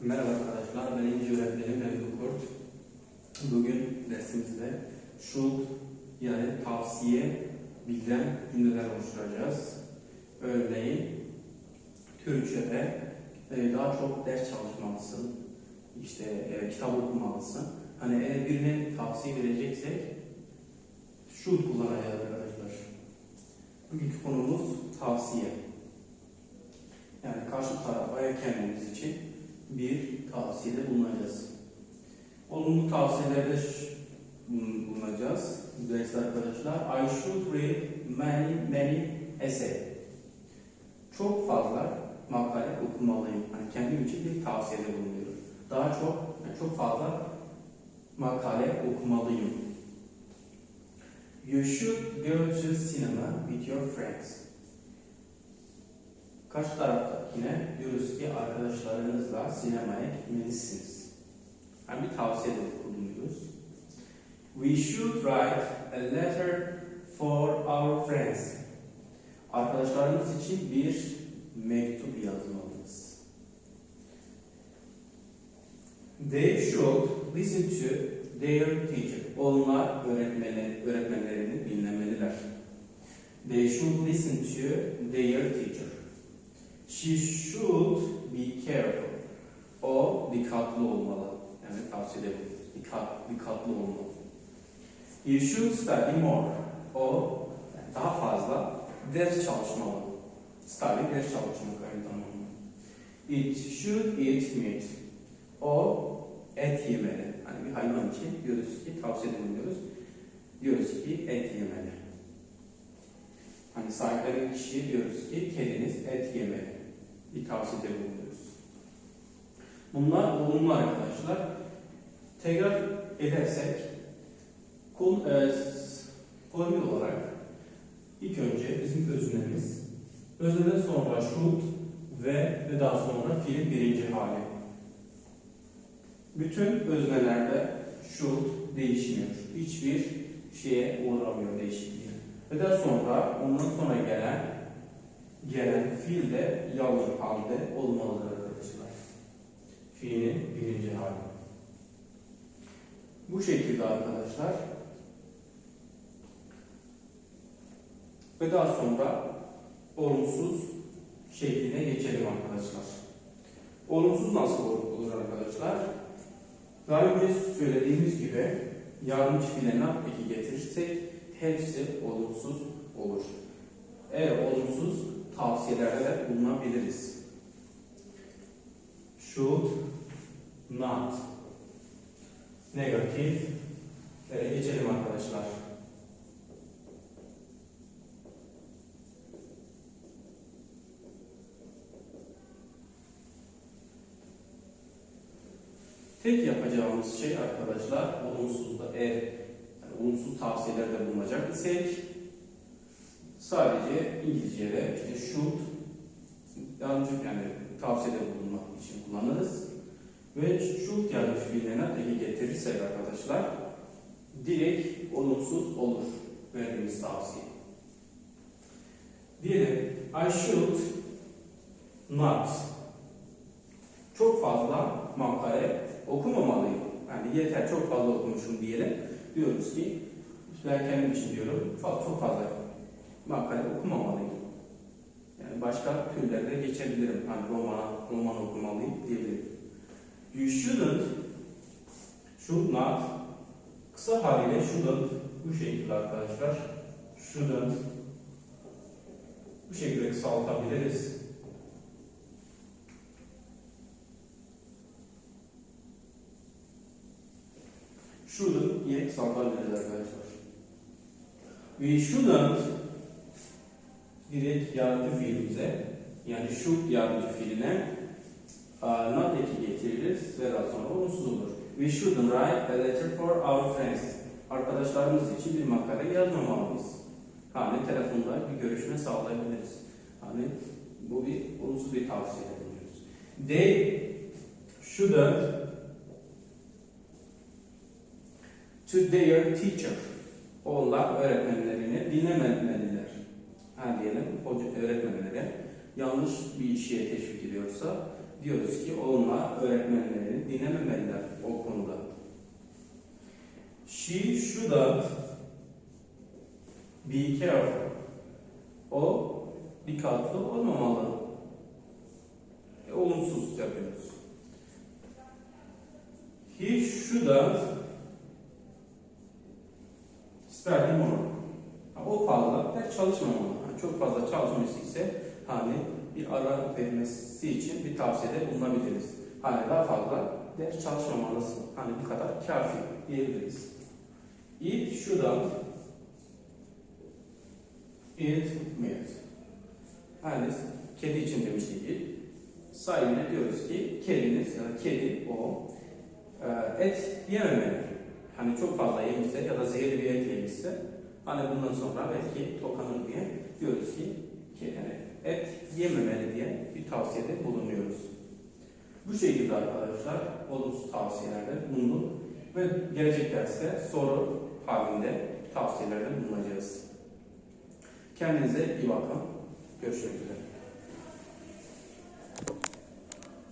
Merhaba arkadaşlar, ben İnci öğretmenim Memduh Kurt. Bugün dersimizde should yani tavsiye bildiren cümleler oluşturacağız. Örneğin Türkçe'de e, daha çok ders çalışmalısın, işte e, kitap okumalısın. Hani eğer birine tavsiye vereceksek should kullanacağız arkadaşlar. Bugünkü konumuz tavsiye. Yani karşı tarafa kendimiz için bir tavsiyede bulunacağız. Olumlu tavsiyelerde bulunacağız. Bu derste arkadaşlar. I should read many many essay. Çok fazla makale okumalıyım. Hani kendim için bir tavsiyede bulunuyorum. Daha çok, yani çok fazla makale okumalıyım. You should go to cinema with your friends. Karşı taraftakine diyoruz ki arkadaşlarınızla sinemaya gitmelisiniz. Yani bir tavsiyede bulunuyoruz. We should write a letter for our friends. Arkadaşlarımız için bir mektup yazmalıyız. They should listen to their teacher. Onlar öğretmeni, öğretmenlerini dinlemeliler. They should listen to their teacher. She should be careful. O dikkatli olmalı. Yani tavsiye edebiliriz. Dikkat, dikkatli olmalı. You should study more. O daha fazla ders çalışmalı. Study ders çalışmak aynı zamanda. It should eat meat. O et yemeli. Hani bir hayvan için diyoruz ki tavsiye ediyoruz. Diyoruz ki et yemeli. Hani sahiplenen kişiye diyoruz ki kediniz et yemeli. Bir tavsiyede bulunuyoruz. Bunlar olumlu arkadaşlar. Tekrar edersek kol, e, formül olarak ilk önce bizim öznemiz özneden sonra should ve, ve daha sonra fiilin birinci hali. Bütün öznelerde should değişmiyor. Hiçbir şeye uğramıyor değişikliğe. Ve daha sonra ondan sonra gelen gelen fiil de yalnız halde olmalıdır arkadaşlar. Fiilin birinci hali. Bu şekilde arkadaşlar. Ve daha sonra olumsuz şekline geçelim arkadaşlar. Olumsuz nasıl olur arkadaşlar? Daha önce söylediğimiz gibi yardımcı fiiline peki getirirsek hepsi olumsuz olur. Eğer olumsuz tavsiyelerde de bulunabiliriz. Should not negatif Böyle geçelim arkadaşlar. Tek yapacağımız şey arkadaşlar olumsuzda eğer yani olumsuz tavsiyelerde bulunacak isek sadece İngilizce'de işte should yardımcı yani tavsiyede bulunmak için kullanırız. Ve should yardımcı fiillerine peki getirirsek arkadaşlar direkt olumsuz olur verdiğimiz tavsiye. Diyelim I should not çok fazla makale okumamalıyım. Yani yeter çok fazla okumuşum diyelim. Diyoruz ki ben kendim için diyorum çok fazla makale okumamalıyım. Yani başka türlerde geçebilirim. Hani roman, roman okumalıyım diyebilirim. You shouldn't, should not, kısa haliyle shouldn't bu şekilde arkadaşlar. Shouldn't bu şekilde kısaltabiliriz. Shouldn't diye kısaltabiliriz arkadaşlar. We shouldn't direkt yardımcı fiilimize yani should yardımcı fiiline not eki getiririz ve daha sonra olumsuz olur. We shouldn't write a letter for our friends. Arkadaşlarımız için bir makale yazmamalıyız. Hani telefonda bir görüşme sağlayabiliriz. Hani bu bir olumsuz bir tavsiye ediyoruz. They shouldn't to their teacher. Onlar öğretmenlerini dinlemeliler. Ha diyelim hoca öğretmenlere yanlış bir işe teşvik ediyorsa diyoruz ki onlar öğretmenlerini dinlememeliler o konuda. She shouldn't be careful. O dikkatli olmamalı. E, olumsuz yapıyoruz. He shouldn't study more. O fazla ders çalışmamalı. Çok fazla çalışması ise hani bir ara vermesi için bir tavsiyede bulunabiliriz. Hani daha fazla ders çalışmamalısın. Hani bu kadar kafi diyebiliriz. It shouldn't eat meat. Yani kedi için demiştik. Sahibine diyoruz ki kediniz ya da kedi o e, et yememeli. Hani çok fazla yemişse ya da zehirli bir et yemişse hani bundan sonra belki tokanır diye diyoruz ki ki et yememeli diye bir tavsiyede bulunuyoruz. Bu şekilde arkadaşlar olumsuz tavsiyelerde bulunduk ve gelecek derste soru halinde tavsiyelerde bulunacağız. Kendinize iyi bakın. Görüşmek üzere.